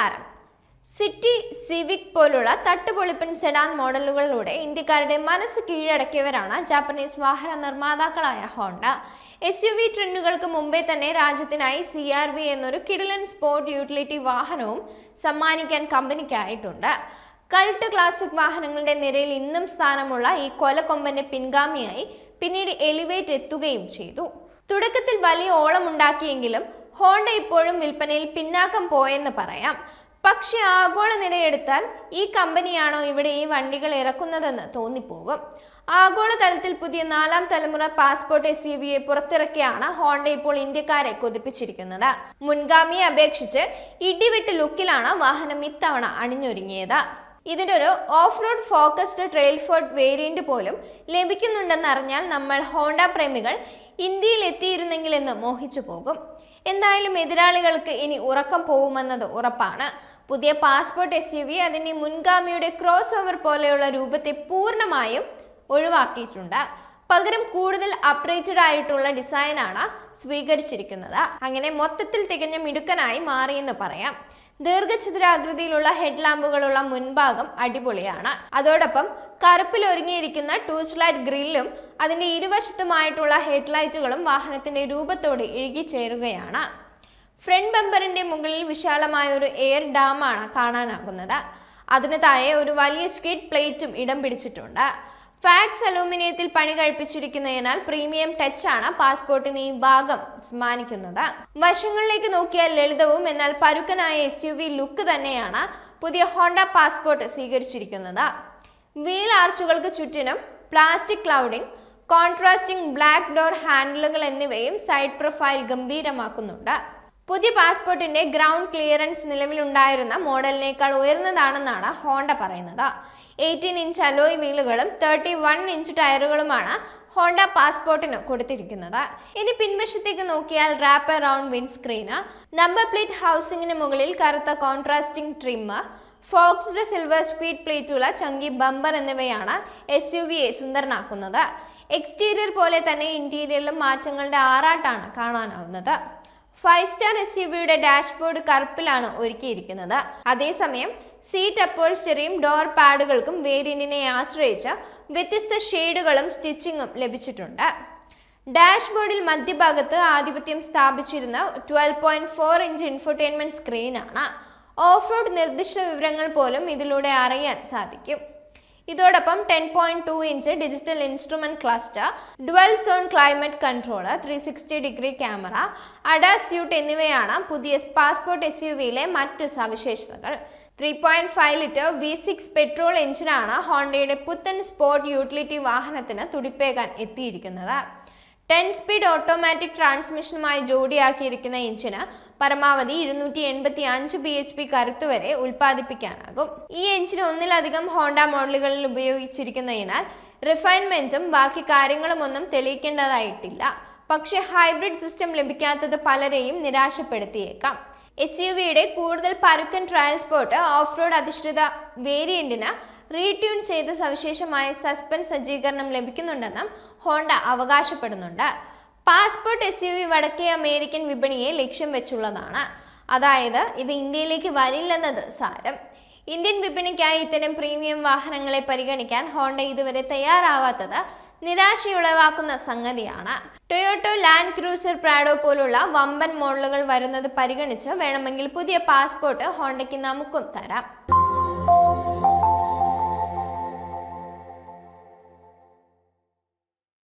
നമസ്കാരം. City civic പോലുള്ള തട്ടുപൊളിപ്പൻ sedan മോഡലുകളിലൂടെ ഇന്ത്യക്കാരുടെ മനസ്സ് കീഴടക്കിയവരാണ് ജാപ്പനീസ് വാഹന നിർമ്മാതാക്കളായ ഹോണ്ട. എസ് യു വി ട്രെൻഡുകൾക്ക് മുമ്പേ തന്നെ രാജ്യത്തിനായി സി ആർ വി എന്നൊരു കിഡിലൻ സ്പോർട്ട് യൂട്ടിലിറ്റി വാഹനവും സമ്മാനിക്കാൻ കമ്പനിക്കായിട്ടുണ്ട്. കൾട്ട് ക്ലാസിക് വാഹനങ്ങളുടെ നിരയിൽ ഇന്നും സ്ഥാനമുള്ള ഈ കൊലക്കൊമ്പന്റെ പിൻഗാമിയായി പിന്നീട് എലിവേറ്റ് എത്തുകയും ചെയ്തു. തുടക്കത്തിൽ വലിയ ഓളമുണ്ടാക്കിയെങ്കിലും ഹോണ്ട ഇപ്പോഴും വിൽപ്പനയിൽ പിന്നാക്കം പോയെന്ന് പറയാം. പക്ഷേ ആഗോള നിരയെടുത്താൽ ഈ കമ്പനിയാണോ ഇവിടെ ഈ വണ്ടികൾ ഇറക്കുന്നതെന്ന് തോന്നിപ്പോകും. ആഗോള തലത്തിൽ പുതിയ നാലാം തലമുറ പാസ്പോർട്ട് എസ് യു പുറത്തിറക്കിയാണ് ഹോണ്ട ഇപ്പോൾ ഇന്ത്യക്കാരെ കൊതിപ്പിച്ചിരിക്കുന്നത്. മുൻഗാമിയെ അപേക്ഷിച്ച് ഇടിവിട്ട് ലുക്കിലാണ് വാഹനം ഇത്തവണ അണിഞ്ഞൊരുങ്ങിയത്. ഇതിന്റെ ഒരു off road focused trail sport variant പോലും ലഭിക്കുന്നുണ്ടെന്നറിഞ്ഞാൽ നമ്മൾ ഹോണ്ട പ്രേമികൾ ഇന്ത്യയിൽ എത്തിയിരുന്നെങ്കിൽ എന്ന് മോഹിച്ചു പോകും. എന്തായാലും എതിരാളികൾക്ക് ഇനി ഉറക്കം പോകുമെന്നത് ഉറപ്പാണ്. പുതിയ പാസ്പോർട്ട് എസ് യു വി അതിന്റെ മുൻഗാമിയുടെ ക്രോസ് ഓവർ പോലെയുള്ള രൂപത്തെ പൂർണമായും ഒഴിവാക്കിയിട്ടുണ്ട്. പകരം കൂടുതൽ അപ്ഡേറ്റഡ് ആയിട്ടുള്ള ഡിസൈനാണ് സ്വീകരിച്ചിരിക്കുന്നത്. അങ്ങനെ മൊത്തത്തിൽ തികഞ്ഞ മിടുക്കനായി മാറിയെന്ന് പറയാം. ദീർഘചതുരാകൃതിയിലുള്ള ഹെഡ് ലാമ്പുകളുള്ള മുൻഭാഗം അടിപൊളിയാണ്. അതോടൊപ്പം കറുപ്പിൽ ഒരുങ്ങിയിരിക്കുന്ന ടൂസ് ലൈറ്റ് ഗ്രില്ലും അതിന്റെ ഇരുവശത്തുമായിട്ടുള്ള ഹെഡ്ലൈറ്റുകളും വാഹനത്തിന്റെ രൂപത്തോട് ഇഴുകിച്ചേരുകയാണ് ഫ്രണ്ട് ബമ്പറിന്റെ മുകളിൽ വിശാലമായ ഒരു എയർ ഡാമാണ് കാണാനാകുന്നത്. അതിന് താഴെ ഒരു വലിയ സ്കിഡ് പ്ലേറ്റും ഇടം പിടിച്ചിട്ടുണ്ട്. ഫാക്സ് അലൂമിനിയത്തിൽ പണി കഴിപ്പിച്ചിരിക്കുന്നതിനാൽ പ്രീമിയം ടച്ച് ആണ് പാസ്പോർട്ടിന് ഈ ഭാഗം സമ്മാനിക്കുന്നത്. വശങ്ങളിലേക്ക് നോക്കിയാൽ ലളിതവും എന്നാൽ പരുക്കനായ എസ് യു വി ലുക്ക് തന്നെയാണ് പുതിയ ഹോണ്ട പാസ്പോർട്ട് സ്വീകരിച്ചിരിക്കുന്നത്. വീൽ ആർച്ചുകൾക്ക് ചുറ്റിനും plastic cladding contrasting black door ഹാൻഡിലുകൾ എന്നിവയും സൈഡ് പ്രൊഫൈൽ ഗംഭീരമാക്കുന്നുണ്ട്. പുതിയ പാസ്പോർട്ടിന്റെ ഗ്രൗണ്ട് ക്ലിയറൻസ് നിലവിലുണ്ടായിരുന്ന മോഡലിനേക്കാൾ ഉയർന്നതാണെന്നാണ് ഹോണ്ട പറയുന്നത്. എയ്റ്റീൻ ഇഞ്ച് അലോയ് വീലുകളും തേർട്ടി വൺ ഇഞ്ച് ടയറുകളുമാണ് ഹോണ്ട പാസ്പോർട്ടിന് കൊടുത്തിരിക്കുന്നത്. ഇനി പിൻവശത്തേക്ക് നോക്കിയാൽ റാപ്പ് റൗണ്ട് വിൻസ്ക്രീന് നമ്പർ പ്ലേറ്റ് ഹൗസിംഗിന് മുകളിൽ കറുത്ത contrasting trim faux silver speed പ്ലേറ്റുള്ള chunky bumper എന്നിവയാണ് എസ് യു വിയെ സുന്ദരനാക്കുന്നത്. എക്സ്റ്റീരിയർ പോലെ തന്നെ ഇന്റീരിയറിലും മാറ്റങ്ങളുടെ ആറാട്ടാണ് കാണാനാവുന്നത്. ഫൈവ് സ്റ്റാർ എസ് യു വിയുടെ ഡാഷ്ബോർഡ് കറുപ്പിലാണ് ഒരുക്കിയിരിക്കുന്നത്. അതേസമയം സീറ്റ് അപ്പോൾസ്റ്ററിയും ഡോർ പാഡുകൾക്കും വേരിയന്റിനെ ആശ്രയിച്ച് വ്യത്യസ്ത ഷെയ്ഡുകളും സ്റ്റിച്ചിങ്ങും ലഭിച്ചിട്ടുണ്ട്. ഡാഷ്ബോർഡിൽ മധ്യഭാഗത്ത് ആധിപത്യം സ്ഥാപിച്ചിരുന്ന twelve point four inch infotainment സ്ക്രീനാണ്. Off road നിർദ്ദിഷ്ട വിവരങ്ങൾ പോലും ഇതിലൂടെ അറിയാൻ സാധിക്കും. ഇതോടൊപ്പം ten point two inch digital instrument cluster dual zone climate controller three sixty degree camera ADAS suite എന്നിവയാണ് പുതിയ പാസ്പോർട്ട് എസ് യു വിയിലെ മറ്റ് സവിശേഷതകൾ. Three point five litre V six petrol എഞ്ചിനാണ് ഹോണ്ടയുടെ പുത്തൻ സ്പോർട്ട് യൂട്ടിലിറ്റി വാഹനത്തിന് തുടിപ്പേകാൻ എത്തിയിരിക്കുന്നത്. ടെൻ സ്പീഡ് ഓട്ടോമാറ്റിക് ട്രാൻസ്മിഷനുമായി ജോഡിയാക്കിയിരിക്കുന്ന എഞ്ചിന് പരമാവധി ഇരുന്നൂറ്റി എൺപത്തി അഞ്ച് ബി എച്ച് പി കരുത്ത് വരെ ഉൽപ്പാദിപ്പിക്കാനാകും. ഈ എഞ്ചിന് ഒന്നിലധികം ഹോണ്ട മോഡലുകളിൽ ഉപയോഗിച്ചിരിക്കുന്നതിനാൽ റിഫൈൻമെന്റും ബാക്കി കാര്യങ്ങളും ഒന്നും തെളിയിക്കേണ്ടതായിട്ടില്ല. പക്ഷേ ഹൈബ്രിഡ് സിസ്റ്റം ലഭിക്കാത്തത് പലരെയും നിരാശപ്പെടുത്തിയേക്കാം. എസ് യു വിയുടെ കൂടുതൽ പരുക്കൻ ട്രാൻസ്പോർട്ട് ഓഫ് റോഡ് അധിഷ്ഠിത വേരിയന്റിന് റീട്യൂൺ ചെയ്ത സവിശേഷമായ സസ്പെൻസ് സജ്ജീകരണം ലഭിക്കുന്നുണ്ടെന്നും ഹോണ്ട അവകാശപ്പെടുന്നുണ്ട്. പാസ്പോർട്ട് എസ് യു വി വടക്കേ അമേരിക്കൻ വിപണിയെ ലക്ഷ്യം വെച്ചുള്ളതാണ്. അതായത് ഇത് ഇന്ത്യയിലേക്ക് വരില്ലെന്നത് സാരം. ഇന്ത്യൻ വിപണിക്കായി ഇത്തരം പ്രീമിയം വാഹനങ്ങളെ പരിഗണിക്കാൻ ഹോണ്ട ഇതുവരെ തയ്യാറാവാത്തത് നിരാശയുളവാക്കുന്ന സംഗതിയാണ്. ടൊയോട്ടോ ലാൻഡ് ക്രൂസർ പ്രാഡോ പോലുള്ള വമ്പൻ മോഡലുകൾ വരുന്നത് പരിഗണിച്ച് വേണമെങ്കിൽ പുതിയ പാസ്പോർട്ട് ഹോണ്ടയ്ക്ക് നമുക്കും തരാം.